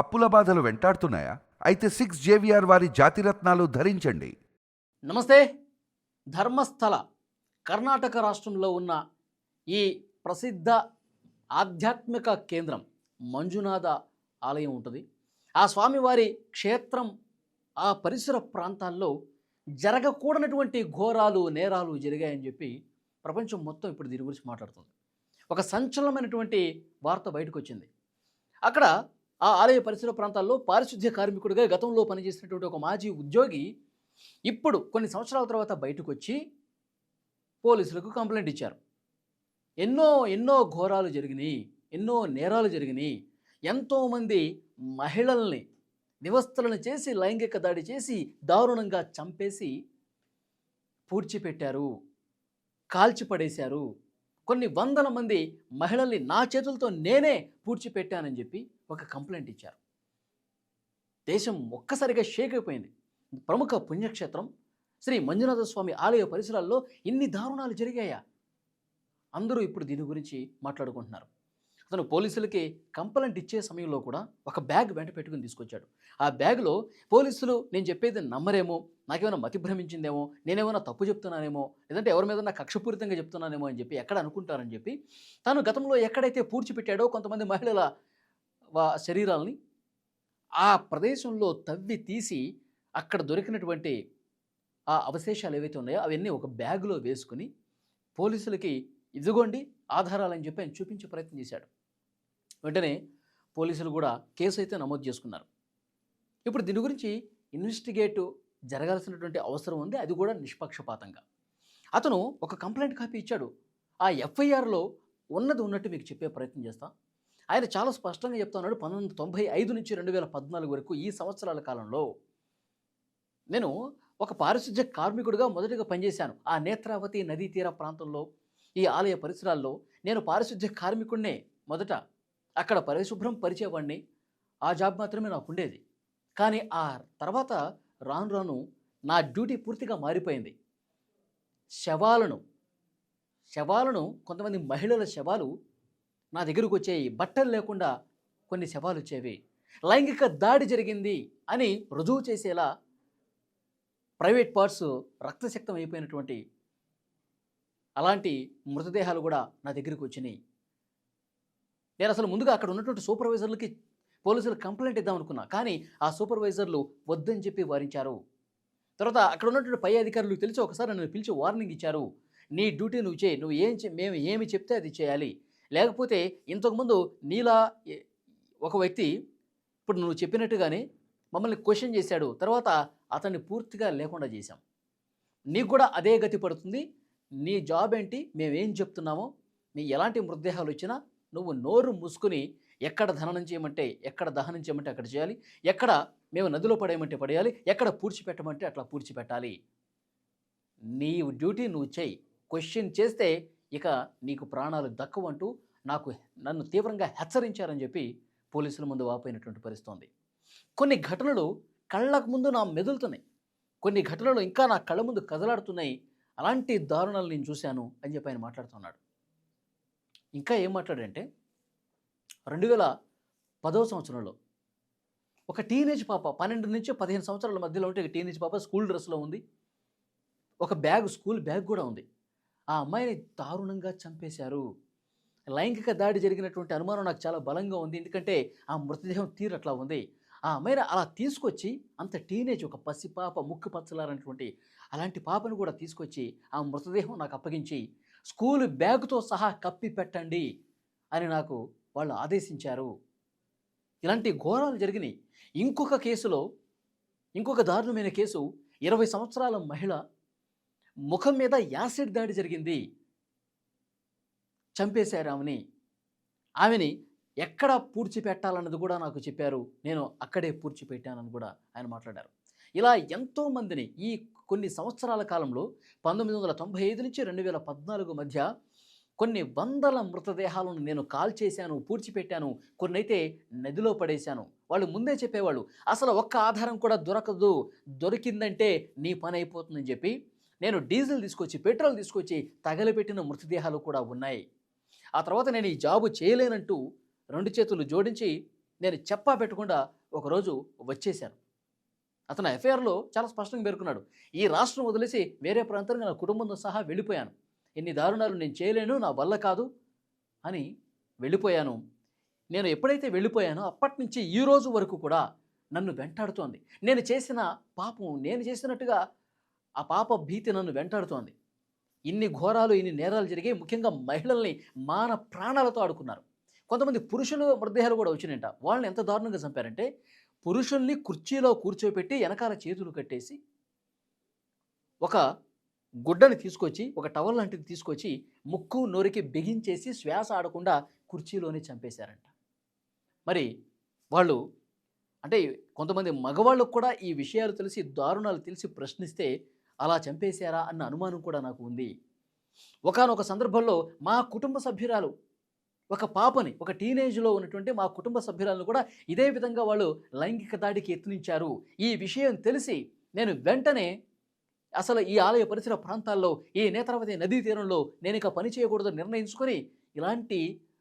అప్పుల బాధలు వెంటాడుతున్నాయా? అయితే సిక్స్ జేవిఆర్ వారి జాతిరత్నాలు ధరించండి. నమస్తే. ధర్మస్థల కర్ణాటక రాష్ట్రంలో ఉన్న ఈ ప్రసిద్ధ ఆధ్యాత్మిక కేంద్రం మంజునాథ ఆలయం ఉంటుంది. ఆ స్వామివారి క్షేత్రం ఆ పరిసర ప్రాంతాల్లో జరగకూడనటువంటి ఘోరాలు నేరాలు జరిగాయని చెప్పి ప్రపంచం మొత్తం ఇప్పుడు దీని గురించి మాట్లాడుతుంది. ఒక సంచలనమైనటువంటి వార్త బయటకు వచ్చింది అక్కడ ఆ ఆలయ పరిసర ప్రాంతాల్లో పారిశుద్ధ్య కార్మికుడిగా గతంలో పనిచేసినటువంటి ఒక మాజీ ఉద్యోగి ఇప్పుడు కొన్ని సంవత్సరాల తర్వాత బయటకు వచ్చి పోలీసులకు కంప్లైంట్ ఇచ్చారు. ఎన్నో ఎన్నో ఘోరాలు జరిగినాయి ఎన్నో నేరాలు జరిగినాయి. ఎంతోమంది మహిళల్ని నివస్తులను చేసి లైంగిక దాడి చేసి దారుణంగా చంపేసి పూడ్చిపెట్టారు కాల్చిపడేశారు. కొన్ని వందల మంది మహిళల్ని నా చేతులతో నేనే పూడ్చిపెట్టానని చెప్పి ఒక కంప్లైంట్ ఇచ్చారు. దేశం ఒక్కసారిగా షేక్ అయిపోయింది. ప్రముఖ పుణ్యక్షేత్రం శ్రీ మంజునాథ స్వామి ఆలయ పరిసరాల్లో ఇన్ని దారుణాలు జరిగాయా? అందరూ ఇప్పుడు దీని గురించి మాట్లాడుకుంటున్నారు. అతను పోలీసులకి కంప్లైంట్ ఇచ్చే సమయంలో కూడా ఒక బ్యాగ్ వెంట పెట్టుకుని తీసుకొచ్చాడు. ఆ బ్యాగ్లో పోలీసులు నేను చెప్పేది నమ్మరేమో నాకేమైనా మతి భ్రమించిందేమో నేనేమైనా తప్పు చెప్తున్నానేమో లేదంటే ఎవరి మీద కక్షపూరితంగా చెప్తున్నానేమో అని చెప్పి ఎక్కడ అనుకుంటారని చెప్పి తాను గతంలో ఎక్కడైతే పూడ్చిపెట్టాడో కొంతమంది మహిళల శరీరాలని శరీరాల్ని ఆ ప్రదేశంలో తవ్వి తీసి అక్కడ దొరికినటువంటి ఆ అవశేషాలు ఏవైతే ఉన్నాయో అవన్నీ ఒక బ్యాగులో వేసుకుని పోలీసులకి ఇదిగోండి ఆధారాలని చెప్పి ఆయన చూపించే ప్రయత్నం చేశాడు. వెంటనే పోలీసులు కూడా కేసు అయితే నమోదు చేసుకున్నారు. ఇప్పుడు దీని గురించి ఇన్వెస్టిగేట్ జరగాల్సినటువంటి అవసరం ఉంది అది కూడా నిష్పక్షపాతంగా. అతను ఒక కంప్లైంట్ కాపీ ఇచ్చాడు. ఆ ఎఫ్ఐఆర్లో ఉన్నది ఉన్నట్టు మీకు చెప్పే ప్రయత్నం చేస్తా. ఆయన చాలా స్పష్టంగా చెప్తా ఉన్నాడు పంతొమ్మిది తొంభై ఐదు నుంచి రెండు వేల పద్నాలుగు వరకు ఈ సంవత్సరాల కాలంలో. నేను ఒక పారిశుధ్య కార్మికుడిగా మొదటగా పనిచేశాను. ఆ నేత్రావతి నదీ తీర ప్రాంతంలో ఈ ఆలయ పరిసరాల్లో నేను పారిశుధ్య కార్మికుడినే మొదట అక్కడ పరిశుభ్రం పరిచేవాడిని ఆ జాబ్ మాత్రమే నాకు ఉండేది. కానీ ఆ తర్వాత రాను రాను నా డ్యూటీ పూర్తిగా మారిపోయింది. శవాలను శవాలను కొంతమంది మహిళల శవాలు నా దగ్గరకు వచ్చేవి బట్టలు లేకుండా కొన్ని శవాలు వచ్చేవి. లైంగిక దాడి జరిగింది అని రుజువు చేసేలా ప్రైవేట్ పార్ట్స్ రక్తశక్తం అయిపోయినటువంటి అలాంటి మృతదేహాలు కూడా నా దగ్గరికి వచ్చినాయి. నేను అసలు ముందుగా అక్కడ ఉన్నటువంటి సూపర్వైజర్లకి పోలీసులు కంప్లైంట్ ఇద్దాం అనుకున్నా కానీ ఆ సూపర్వైజర్లు వద్దని చెప్పి వారించారు. తర్వాత అక్కడ ఉన్నటువంటి పై అధికారులు తెలిసి ఒకసారి నన్ను పిలిచి వార్నింగ్ ఇచ్చారు. నీ డ్యూటీ నువ్వు చేయి నువ్వు ఏం మేము ఏమి చెప్తే అది చేయాలి. లేకపోతే ఇంతకుముందు నీలా ఒక వ్యక్తి ఇప్పుడు నువ్వు చెప్పినట్టుగానే మమ్మల్ని క్వశ్చన్ చేశాడు. తర్వాత అతన్ని పూర్తిగా లేకుండా చేశాం. నీకు కూడా అదే గతి పడుతుంది. నీ జాబ్ ఏంటి? మేమేం చెప్తున్నామో నీ ఎలాంటి మృతదేహాలు వచ్చినా నువ్వు నోరు మూసుకుని ఎక్కడ ధననం చేయమంటే ఎక్కడ దహనం చేయమంటే అక్కడ చేయాలి. ఎక్కడ మేము నదిలో పడేయమంటే పడేయాలి. ఎక్కడ పూడ్చిపెట్టమంటే అట్లా పూడ్చిపెట్టాలి. నీ డ్యూటీ నువ్వు చేయి. క్వశ్చన్ చేస్తే ఇక నీకు ప్రాణాలు దక్కవంటూ నాకు నన్ను తీవ్రంగా హెచ్చరించారని చెప్పి పోలీసుల ముందు వాపోయినటువంటి పరిస్థితుంది. కొన్ని ఘటనలు కళ్ళకు ముందు నా మెదులుతున్నాయి. కొన్ని ఘటనలు ఇంకా నా కళ్ళ ముందు కదలాడుతున్నాయి. అలాంటి దారుణాలు నేను చూశాను అని చెప్పి ఆయన మాట్లాడుతున్నాడు. ఇంకా ఏం మాట్లాడంటే రెండు వేల పదో సంవత్సరంలో ఒక టీనేజ్ పాప పన్నెండు నుంచి పదిహేను సంవత్సరాల మధ్యలో ఉంటే ఒక టీనేజ్ పాప స్కూల్ డ్రెస్లో ఉంది. ఒక బ్యాగ్ స్కూల్ బ్యాగ్ కూడా ఉంది. ఆ అమ్మాయిని దారుణంగా చంపేశారు. లైంగిక దాడి జరిగినటువంటి అనుమానం నాకు చాలా బలంగా ఉంది. ఎందుకంటే ఆ మృతదేహం తీరు అట్లా ఉంది. ఆ అమ్మాయిని అలా తీసుకొచ్చి అంత టీనేజ్ ఒక పసి పాప ముక్కు పచ్చలారనటువంటి అలాంటి పాపను కూడా తీసుకొచ్చి ఆ మృతదేహం నాకు అప్పగించి స్కూల్ బ్యాగ్తో సహా కప్పి పెట్టండి అని నాకు వాళ్ళు ఆదేశించారు. ఇలాంటి ఘోరాలు జరిగినాయి. ఇంకొక కేసులో ఇంకొక దారుణమైన కేసు ఇరవై సంవత్సరాల మహిళ ముఖం మీద యాసిడ్ దాడి జరిగింది. చంపేశారు ఆమెని. ఆమెని ఎక్కడ పూడ్చిపెట్టాలన్నది కూడా నాకు చెప్పారు. నేను అక్కడే పూడ్చిపెట్టానని కూడా ఆయన మాట్లాడారు. ఇలా ఎంతోమందిని ఈ కొన్ని సంవత్సరాల కాలంలో పంతొమ్మిది వందల తొంభై ఐదు నుంచి రెండు వేల పద్నాలుగు మధ్య కొన్ని వందల మృతదేహాలను నేను కాల్ చేశాను పూడ్చిపెట్టాను కొన్నైతే నదిలో పడేశాను. వాళ్ళు ముందే చెప్పేవాళ్ళు అసలు ఒక్క ఆధారం కూడా దొరకదు దొరికిందంటే నీ పని అయిపోతుందని చెప్పి నేను డీజిల్ తీసుకొచ్చి పెట్రోల్ తీసుకొచ్చి తగలబెట్టిన మృతదేహాలు కూడా ఉన్నాయి. ఆ తర్వాత నేను ఈ జాబు చేయలేనంటూ రెండు చేతులు జోడించి నేను చెప్పా పెట్టకుండా ఒకరోజు వచ్చేశాను. అతను ఎఫ్ఐఆర్లో చాలా స్పష్టంగా పేర్కొన్నాడు. ఈ రాష్ట్రం వదిలేసి వేరే ప్రాంతానికి నా కుటుంబంతో సహా వెళ్ళిపోయాను. ఎన్ని దారుణాలు నేను చేయలేను నా వల్ల కాదు అని వెళ్ళిపోయాను. నేను ఎప్పుడైతే వెళ్ళిపోయానో అప్పటి నుంచి ఈ రోజు వరకు కూడా నన్ను వెంటాడుతోంది. నేను చేసిన పాపం నేను చేసినట్టుగా ఆ పాప భీతి నన్ను వెంటాడుతోంది. ఇన్ని ఘోరాలు ఇన్ని నేరాలు జరిగాయి ముఖ్యంగా మహిళల్ని మాన ప్రాణాలతో ఆడుకున్నారు. కొంతమంది పురుషులు మృతదేహాలు కూడా వచ్చినాయంట. వాళ్ళని ఎంత దారుణంగా చంపారంటే పురుషుల్ని కుర్చీలో కూర్చోపెట్టి వెనకాల చేతులు కట్టేసి ఒక గుడ్డని తీసుకొచ్చి ఒక టవల్ లాంటిది తీసుకొచ్చి ముక్కు నోరికి బిగించేసి శ్వాస ఆడకుండా కుర్చీలోనే చంపేశారంట. మరి వాళ్ళు అంటే కొంతమంది మగవాళ్ళకు కూడా ఈ విషయాలు తెలిసి దారుణాలు తెలిసి ప్రశ్నిస్తే అలా చంపేశారా అన్న అనుమానం కూడా నాకు ఉంది. ఒకానొక సందర్భంలో మా కుటుంబ సభ్యురాలు ఒక పాపని ఒక టీనేజ్లో ఉన్నటువంటి మా కుటుంబ సభ్యులను కూడా ఇదే విధంగా వాళ్ళు లైంగిక దాడికి యత్నించారు. ఈ విషయం తెలిసి నేను వెంటనే అసలు ఈ ఆలయ పరిసర ప్రాంతాల్లో ఈ నేత్రావతి నదీ తీరంలో నేను ఇక పని చేయకూడదు నిర్ణయించుకొని ఇలాంటి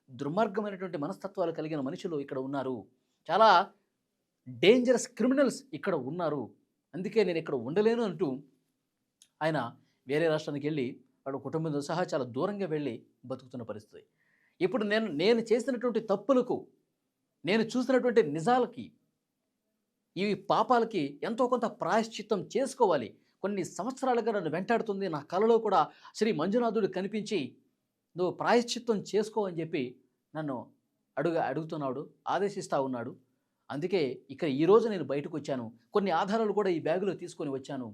దుర్మార్గమైనటువంటి మనస్తత్వాలు కలిగిన మనుషులు ఇక్కడ ఉన్నారు. చాలా డేంజరస్ క్రిమినల్స్ ఇక్కడ ఉన్నారు. అందుకే నేను ఇక్కడ ఉండలేను అంటూ ఆయన వేరే రాష్ట్రానికి వెళ్ళి వాడు కుటుంబంతో సహా చాలా దూరంగా వెళ్ళి బతుకుతున్న పరిస్థితి. ఇప్పుడు నేను నేను చేసినటువంటి తప్పులకు నేను చూసినటువంటి నిజాలకి ఈ పాపాలకి ఎంతో కొంత ప్రాయశ్చిత్తం చేసుకోవాలి. కొన్ని సంవత్సరాలుగా నన్ను వెంటాడుతుంది నా కలలో కూడా శ్రీ మంజునాథుడు కనిపించి నువ్వు ప్రాయశ్చిత్తం చేసుకో అని చెప్పి నన్ను అడుగు అడుగుతున్నాడు ఆదేశిస్తూ ఉన్నాడు. అందుకే ఇక్కడ ఈరోజు నేను బయటకు వచ్చాను. కొన్ని ఆధారాలు కూడా ఈ బ్యాగులో తీసుకొని వచ్చాను.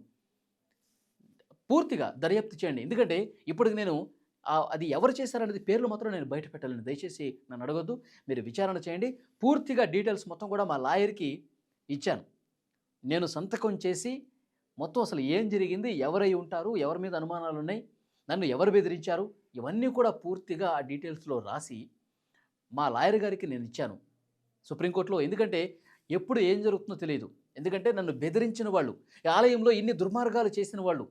పూర్తిగా దర్యాప్తు చేయండి. ఎందుకంటే ఇప్పటికి నేను అది ఎవరు చేశారనేది పేర్లు మాత్రం నేను బయట పెట్టాలని. దయచేసి నన్ను అడగొద్దు. మీరు విచారణ చేయండి. పూర్తిగా డీటెయిల్స్ మొత్తం కూడా మా లాయర్కి ఇచ్చాను. నేను సంతకం చేసి మొత్తం అసలు ఏం జరిగింది ఎవరై ఉంటారు ఎవరి మీద అనుమానాలు ఉన్నాయి నన్ను ఎవరు బెదిరించారు ఇవన్నీ కూడా పూర్తిగా ఆ డీటెయిల్స్లో రాసి మా లాయర్ గారికి నేను ఇచ్చాను సుప్రీంకోర్టులో. ఎందుకంటే ఎప్పుడు ఏం జరుగుతుందో తెలియదు ఎందుకంటే నన్ను బెదిరించిన వాళ్ళు ఈ ఆలయంలో ఇన్ని దుర్మార్గాలు చేసిన వాళ్ళు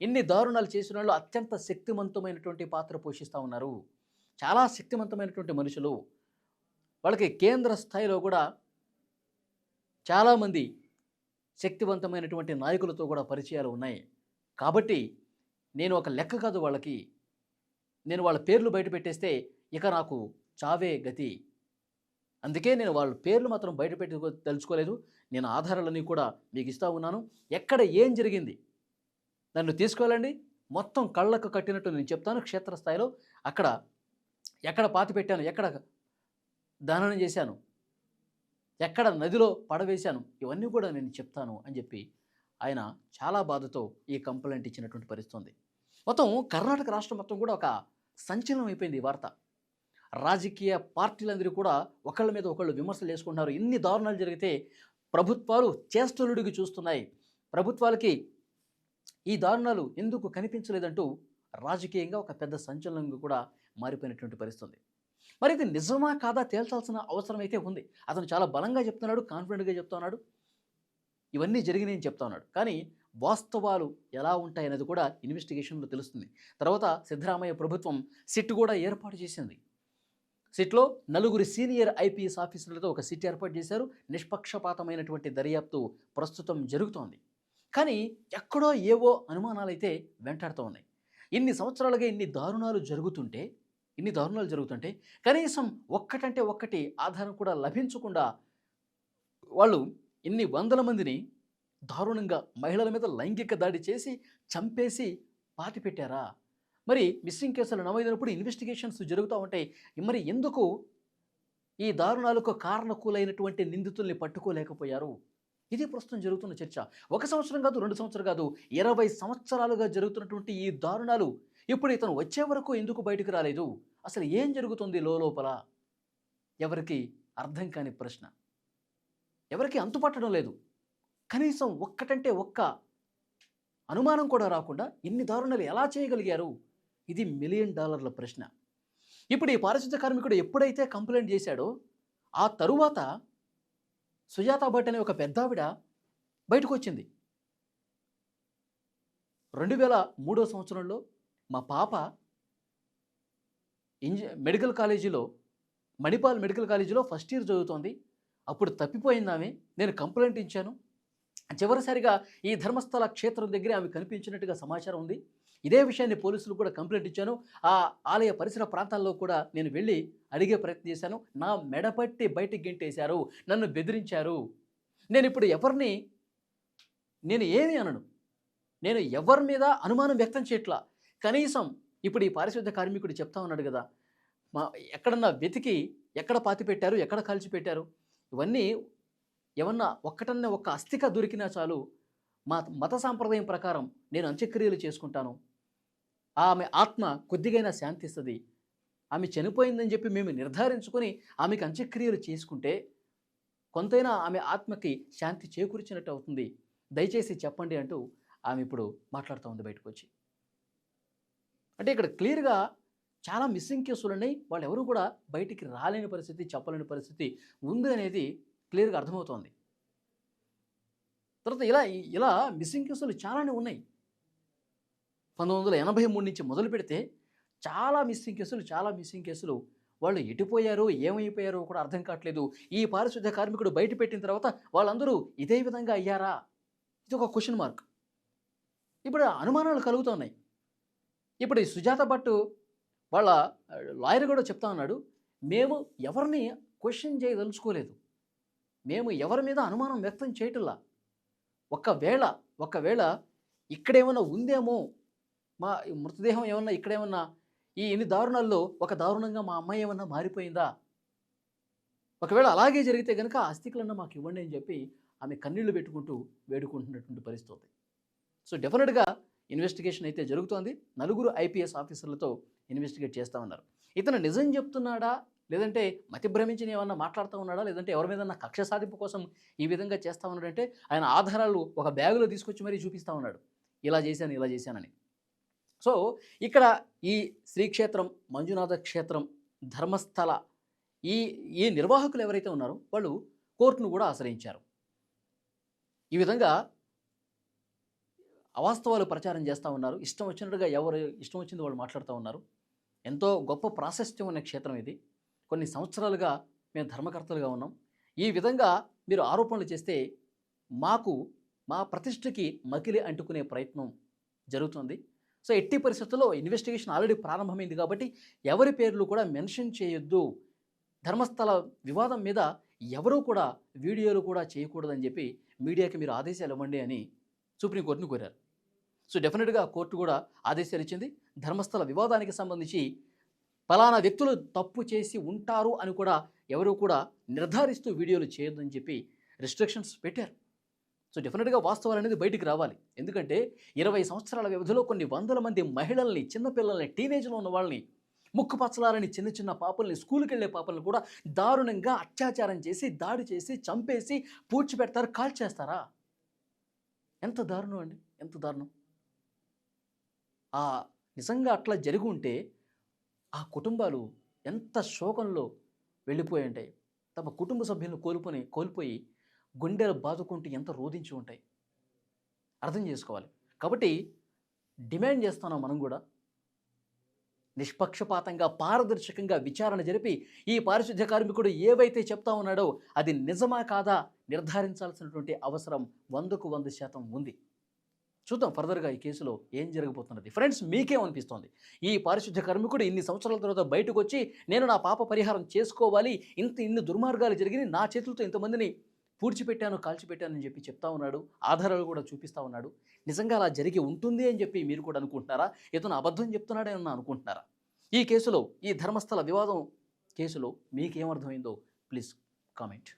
ఇన్ని దారుణాలు చేసిన వాళ్ళు అత్యంత శక్తివంతమైనటువంటి పాత్ర పోషిస్తూ ఉన్నారు. చాలా శక్తివంతమైనటువంటి మనుషులు. వాళ్ళకి కేంద్ర స్థాయిలో కూడా చాలామంది శక్తివంతమైనటువంటి నాయకులతో కూడా పరిచయాలు ఉన్నాయి. కాబట్టి నేను ఒక లెక్క కాదు వాళ్ళకి. నేను వాళ్ళ పేర్లు బయట పెట్టేస్తే ఇక నాకు చావే గతి. అందుకే నేను వాళ్ళ పేర్లు మాత్రం బయట పెట్టుకో తెలుసుకోలేదు నేను ఆధారాలన్నీ కూడా మీకు ఇస్తా ఉన్నాను. ఎక్కడ ఏం జరిగింది? నన్ను తీసుకోవాలండి. మొత్తం కళ్ళకు కట్టినట్టు నేను చెప్తాను క్షేత్రస్థాయిలో. అక్కడ ఎక్కడ పాతి పెట్టాను ఎక్కడ దానం చేశాను ఎక్కడ నదిలో పడవేశాను ఇవన్నీ కూడా నేను చెప్తాను అని చెప్పి ఆయన చాలా బాధతో ఈ కంప్లైంట్ ఇచ్చినటువంటి పరిస్థితుంది మొత్తం కర్ణాటక రాష్ట్రం మొత్తం కూడా ఒక సంచలనం అయిపోయింది ఈ వార్త. రాజకీయ పార్టీలందరూ కూడా ఒకళ్ళ మీద ఒకళ్ళు విమర్శలు చేసుకుంటున్నారు. ఇన్ని దారుణాలు జరిగితే ప్రభుత్వాలు చేష్టలుడికి చూస్తున్నాయి. ప్రభుత్వాలకి ఈ దారుణాలు ఎందుకు కనిపించలేదంటూ రాజకీయంగా ఒక పెద్ద సంచలనంగా కూడా మారిపోయినటువంటి పరిస్థితుంది. మరి ఇది నిజమా కాదా తేల్చాల్సిన అవసరం అయితే ఉంది. అతను చాలా బలంగా చెప్తున్నాడు కాన్ఫిడెంట్గా చెప్తున్నాడు. ఇవన్నీ జరిగినాయని చెప్తా ఉన్నాడు. కానీ వాస్తవాలు ఎలా ఉంటాయనేది కూడా ఇన్వెస్టిగేషన్లో తెలుస్తుంది. తర్వాత సిద్ధరామయ్య ప్రభుత్వం సిట్ కూడా ఏర్పాటు చేసింది. సిట్లో నలుగురు సీనియర్ ఐపీఎస్ ఆఫీసర్లతో ఒక సిట్ ఏర్పాటు చేశారు. నిష్పక్షపాతమైనటువంటి దర్యాప్తు ప్రస్తుతం జరుగుతోంది. కానీ ఎక్కడో ఏవో అనుమానాలు అయితే వెంటాడుతూ ఉన్నాయి. ఇన్ని సంవత్సరాలుగా ఇన్ని దారుణాలు జరుగుతుంటే ఇన్ని దారుణాలు జరుగుతుంటే కనీసం ఒక్కటంటే ఒక్కటి ఆధారం కూడా లభించకుండా వాళ్ళు ఇన్ని వందల మందిని దారుణంగా మహిళల మీద లైంగిక దాడి చేసి చంపేసి పాతి పెట్టారా? మరి మిస్సింగ్ కేసులు నమోదైనప్పుడు ఇన్వెస్టిగేషన్స్ జరుగుతూ ఉంటాయి మరి ఎందుకు ఈ దారుణాలకు కారణకూలైనటువంటి నిందితుల్ని పట్టుకోలేకపోయారు? ఇది ప్రస్తుతం జరుగుతున్న చర్చ. ఒక సంవత్సరం కాదు రెండు సంవత్సరం కాదు ఇరవై సంవత్సరాలుగా జరుగుతున్నటువంటి ఈ దారుణాలు ఇప్పుడు ఇతను వచ్చే వరకు ఎందుకు బయటకు రాలేదు? అసలు ఏం జరుగుతుంది లోపల ఎవరికి అర్థం కాని ప్రశ్న. ఎవరికి అంతుపట్టడం లేదు. కనీసం ఒక్కటంటే ఒక్క అనుమానం కూడా రాకుండా ఇన్ని దారుణాలు ఎలా చేయగలిగారు? ఇది మిలియన్ డాలర్ల ప్రశ్న. ఇప్పుడు ఈ పారిశుద్ధ కార్మికుడు ఎప్పుడైతే కంప్లైంట్ చేశాడో ఆ తరువాత సుజాత భట్ అనే ఒక పెద్దావిడ బయటకు వచ్చింది రెండు వేల మూడో సంవత్సరంలో మా పాప ఇంజ మెడికల్ కాలేజీలో మణిపాల్ మెడికల్ కాలేజీలో ఫస్ట్ ఇయర్ చదువుతోంది. అప్పుడు తప్పిపోయింది ఆమె. నేను కంప్లైంట్ ఇచ్చాను. చివరిసారిగా ఈ ధర్మస్థల క్షేత్రం దగ్గర ఆమె కనిపించినట్టుగా సమాచారం ఉంది. ఇదే విషయాన్ని పోలీసులు కూడా కంప్లైంట్ ఇచ్చాను. ఆ ఆలయ పరిసర ప్రాంతాల్లో కూడా నేను వెళ్ళి అడిగే ప్రయత్నం చేశాను. నా మెడపట్టి బయటికి గెంటేశారు. నన్ను బెదిరించారు. నేను ఇప్పుడు ఎవరిని నేను ఏమి అనను. నేను ఎవరి మీద అనుమానం వ్యక్తం చేయట్లా? కనీసం ఇప్పుడు ఈ పారిశుద్ధ కార్మికుడు చెప్తా ఉన్నాడు కదా మా ఎక్కడన్నా వెతికి ఎక్కడ పాతి పెట్టారు ఎక్కడ కాల్చి పెట్టారు? ఇవన్నీ ఏమన్నా ఒక్కటన్నా ఒక్క అస్థిక దొరికినా చాలు. మా మత సాంప్రదాయం ప్రకారం నేను అంత్యక్రియలు చేసుకుంటాను. ఆమె ఆత్మ కొద్దిగైనా శాంతిస్తుంది. ఆమె చనిపోయిందని చెప్పి మేము నిర్ధారించుకొని ఆమెకు అంత్యక్రియలు చేసుకుంటే కొంతైనా ఆమె ఆత్మకి శాంతి చేకూర్చినట్టు అవుతుంది. దయచేసి చెప్పండి అంటూ ఆమె ఇప్పుడు మాట్లాడుతూ ఉంది బయటకు వచ్చి. అంటే ఇక్కడ క్లియర్గా చాలా మిస్సింగ్ కేసులు ఉన్నాయి. వాళ్ళు ఎవరు కూడా బయటికి రాలేని పరిస్థితి చెప్పలేని పరిస్థితి ఉంది అనేది క్లియర్గా అర్థమవుతోంది. తర్వాత ఇలా ఇలా మిస్సింగ్ కేసులు చాలానే ఉన్నాయి. పంతొమ్మిది వందల ఎనభై మూడు నుంచి మొదలు పెడితే చాలా మిస్సింగ్ కేసులు చాలా మిస్సింగ్ కేసులు వాళ్ళు ఎటుపోయారో ఏమైపోయారో కూడా అర్థం కావట్లేదు. ఈ పారిశుద్ధ్య కార్మికుడు బయట పెట్టిన తర్వాత వాళ్ళందరూ ఇదే విధంగా అయ్యారా? ఇది ఒక క్వశ్చన్ మార్క్ ఇప్పుడు అనుమానాలు కలుగుతున్నాయి. ఇప్పుడు ఈ సుజాత భట్ వాళ్ళ లాయర్ కూడా చెప్తా ఉన్నాడు మేము ఎవరిని క్వశ్చన్ చేయదలుచుకోలేదు. మేము ఎవరి మీద అనుమానం వ్యక్తం చేయటంలా. ఒకవేళ ఒకవేళ ఇక్కడేమైనా ఉందేమో మా మృతదేహం ఏమన్నా ఇక్కడేమన్నా ఈ ఎన్ని దారుణాల్లో ఒక దారుణంగా మా అమ్మాయి ఏమన్నా మారిపోయిందా? ఒకవేళ అలాగే జరిగితే కనుక అస్థికులన్నా మాకు ఇవ్వండి అని చెప్పి ఆమె కన్నీళ్ళు పెట్టుకుంటూ వేడుకుంటున్నటువంటి పరిస్థితి ఉంది. సో డెఫినెట్గా ఇన్వెస్టిగేషన్ అయితే జరుగుతోంది. నలుగురు ఐపీఎస్ ఆఫీసర్లతో ఇన్వెస్టిగేట్ చేస్తూ ఉన్నారు. ఇతను నిజం చెప్తున్నాడా? లేదంటే మతిభ్రమించిన ఏమన్నా మాట్లాడుతూ ఉన్నాడా? లేదంటే ఎవరి మీద కక్ష సాధింపు కోసం ఈ విధంగా చేస్తూ ఉన్నాడంటే ఆయన ఆధారాలు ఒక బ్యాగులో తీసుకొచ్చి మరీ చూపిస్తూ ఉన్నాడు. ఇలా చేశాను ఇలా చేశానని. సో ఇక్కడ ఈ శ్రీక్షేత్రం మంజునాథ క్షేత్రం ధర్మస్థల ఈ ఈ నిర్వాహకులు ఎవరైతే ఉన్నారో వాళ్ళు కోర్టును కూడా ఆశ్రయించారు. ఈ విధంగా అవాస్తవాలు ప్రచారం చేస్తూ ఉన్నారు. ఇష్టం వచ్చినట్టుగా ఎవరు ఇష్టం వచ్చింది వాళ్ళు మాట్లాడుతూ ఉన్నారు. ఎంతో గొప్ప ప్రాశస్త్యం ఉన్న క్షేత్రం ఇది. కొన్ని సంవత్సరాలుగా మేము ధర్మకర్తలుగా ఉన్నాం. ఈ విధంగా మీరు ఆరోపణలు చేస్తే మాకు మా ప్రతిష్టకి మకిలి అంటుకునే ప్రయత్నం జరుగుతుంది. సో ఎట్టి పరిస్థితుల్లో ఇన్వెస్టిగేషన్ ఆల్రెడీ ప్రారంభమైంది కాబట్టి ఎవరి పేర్లు కూడా మెన్షన్ చేయొద్దు. ధర్మస్థల వివాదం మీద ఎవరూ కూడా వీడియోలు కూడా చేయకూడదని చెప్పి మీడియాకి మీరు ఆదేశాలు ఇవ్వండి అని సుప్రీంకోర్టును కోరారు. సో డెఫినెట్గా కోర్టు కూడా ఆదేశాలు ఇచ్చింది. ధర్మస్థల వివాదానికి సంబంధించి ఫలానా వ్యక్తులు తప్పు చేసి ఉంటారు అని కూడా ఎవరు కూడా నిర్ధారిస్తూ వీడియోలు చేయొద్దని చెప్పి రిస్ట్రిక్షన్స్ పెట్టారు. సో డెఫినెట్గా వాస్తవాలు అనేది బయటికి రావాలి. ఎందుకంటే ఇరవై సంవత్సరాల వ్యవధిలో కొన్ని వందల మంది మహిళల్ని చిన్నపిల్లల్ని టీనేజ్లో ఉన్న వాళ్ళని ముక్కు పచ్చలారని చిన్న చిన్న పాపల్ని స్కూల్కి వెళ్ళే పాపల్ని కూడా దారుణంగా అత్యాచారం చేసి దాడి చేసి చంపేసి పూడ్చిపెడతారు కాల్ చేస్తారా ఎంత దారుణం అండి? ఎంత దారుణం? ఆ నిజంగా అట్లా జరిగి ఉంటే ఆ కుటుంబాలు ఎంత శోకంలో వెళ్ళిపోయి ఉంటాయి. తమ కుటుంబ సభ్యులను కోల్పోయి కోల్పోయి గుండెలు బాదుకుంటూ ఎంత రోధించి ఉంటాయి? అర్థం చేసుకోవాలి. కాబట్టి డిమాండ్ చేస్తున్నాం మనం కూడా నిష్పక్షపాతంగా పారదర్శకంగా విచారణ జరిపి ఈ పారిశుద్ధ్య కార్మికుడు ఏవైతే చెప్తా ఉన్నాడో అది నిజమా కాదా నిర్ధారించాల్సినటువంటి అవసరం వందకు వంద శాతం ఉంది. చూద్దాం ఫర్దర్గా ఈ కేసులో ఏం జరగబోతున్నది. ఫ్రెండ్స్ మీకేమనిపిస్తోంది ఈ పారిశుద్ధ్య కార్మికుడు ఇన్ని సంవత్సరాల తర్వాత బయటకు వచ్చి నేను నా పాప పరిహారం చేసుకోవాలి ఇంత ఇన్ని దుర్మార్గాలు జరిగినాయి నా చేతులతో ఇంతమందిని పూడ్చిపెట్టాను కాల్చిపెట్టానని చెప్పి చెప్తా ఉన్నాడు. ఆధారాలు కూడా చూపిస్తా ఉన్నాడు. నిజంగా అలా జరిగి ఉంటుంది అని చెప్పి మీరు కూడా అనుకుంటున్నారా? ఇతను అబద్ధం చెప్తున్నాడని అనుకుంటున్నారా? ఈ కేసులో ఈ ధర్మస్థల వివాదం కేసులో మీకేమర్థమైందో ప్లీజ్ కామెంట్.